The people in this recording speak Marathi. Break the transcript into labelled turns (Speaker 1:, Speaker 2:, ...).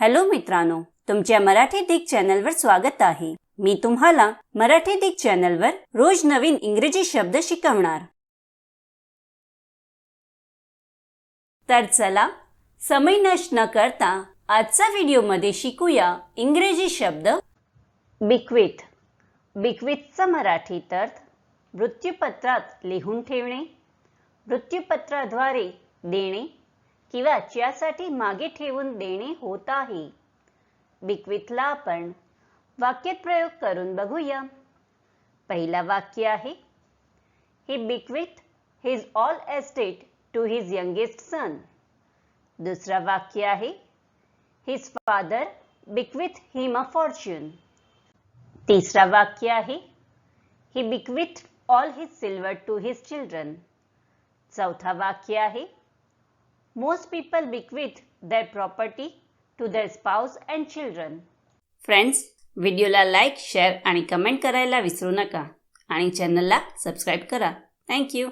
Speaker 1: हॅलो मित्रांनो तुमच्या मराठी दिग चॅनलवर स्वागत आहे. मी तुम्हाला मराठी दिग चॅनलवर रोज नवीन इंग्रजी शब्द शिकवणार. तर चला समय नष्ट न करता आजचा व्हिडिओमध्ये शिकूया इंग्रजी शब्द बिक्विथ बिक्विथचा मराठीत अर्थ मृत्यूपत्रात लिहून ठेवणे मृत्यूपत्राद्वारे देणे किंवा ज्यासाठी मागे ठेवून देणे होत आहे. बिकविथला आपण. वाक्यात प्रयोग करून बघूया. पहिला वाक्य आहे. He bequeath his all estate to his youngest son दुसरा वाक्य आहे. His father bequeath him a fortune तिसरा वाक्य आहे. He bequeath all his silver to his children चौथा वाक्य आहे. Most people bequeath their property to their spouse and children friends व्हिडिओला लाईक शेअर आणि कमेंट करायला विसरू नका. आणि चॅनलला सबस्क्राईब करा. थँक्यू